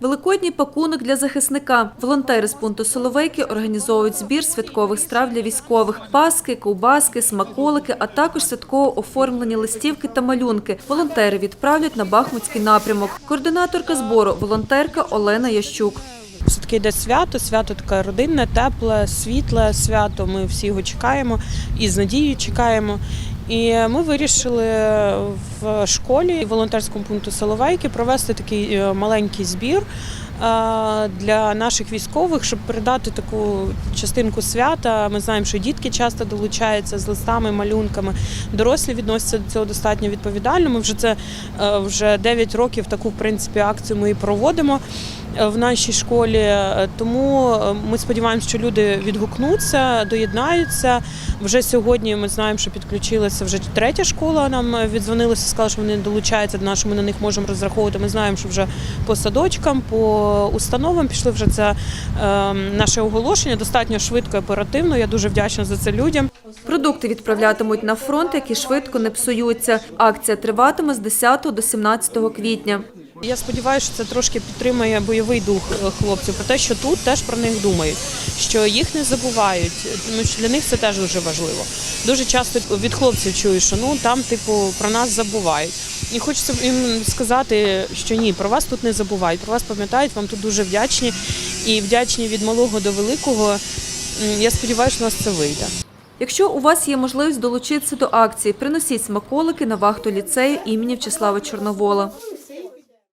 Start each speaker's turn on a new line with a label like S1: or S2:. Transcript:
S1: Великодній пакунок для захисника. Волонтери з пункту Соловейки організовують збір святкових страв для військових: паски, ковбаски, смаколики, а також святково оформлені листівки та малюнки. Волонтери відправлять на Бахмутський напрямок. Координаторка збору волонтерка Олена Ящук.
S2: Все таки йде свято, свято таке родинне, тепле, світле свято. Ми всі його чекаємо і з надією чекаємо. І ми вирішили в школі волонтерському пункту Соловейки провести такий е, маленький збір е, для наших військових, щоб передати таку частинку свята. Ми знаємо, що дітки часто долучаються з листами, малюнками. Дорослі відносяться до цього достатньо відповідально. Ми вже це е, вже 9 років таку в принципі акцію ми і проводимо в нашій школі. Е, Тому е, ми сподіваємося, що люди відгукнуться, доєднаються. Вже сьогодні ми знаємо, що підключилася вже третя школа. Нам е, віддзвонилися, сказали, що вони долучаються до нас, ми на них можемо розраховувати. Ми знаємо, що вже по садочкам, по установам пішли вже це е, наше оголошення достатньо швидко і оперативно. Я дуже вдячна за це людям.
S1: Продукти відправлятимуть на фронт, які швидко не псуються. Акція триватиме з 10 до 17 квітня.
S2: Я сподіваюся, що це трошки підтримує бойовий дух е, хлопців про те, що тут теж про них думають, що їх не забувають, тому що для них це теж дуже важливо. Дуже часто від хлопців чую, що ну там, типу, про нас забувають. І хочеться їм сказати, що ні, про вас тут не забувають, про вас пам'ятають, вам тут дуже вдячні і вдячні від малого до великого. Я сподіваюся, що у нас це вийде.
S1: Якщо у вас є можливість долучитися до акції, приносіть смаколики на вахту ліцею імені Вчеслава Чорновола.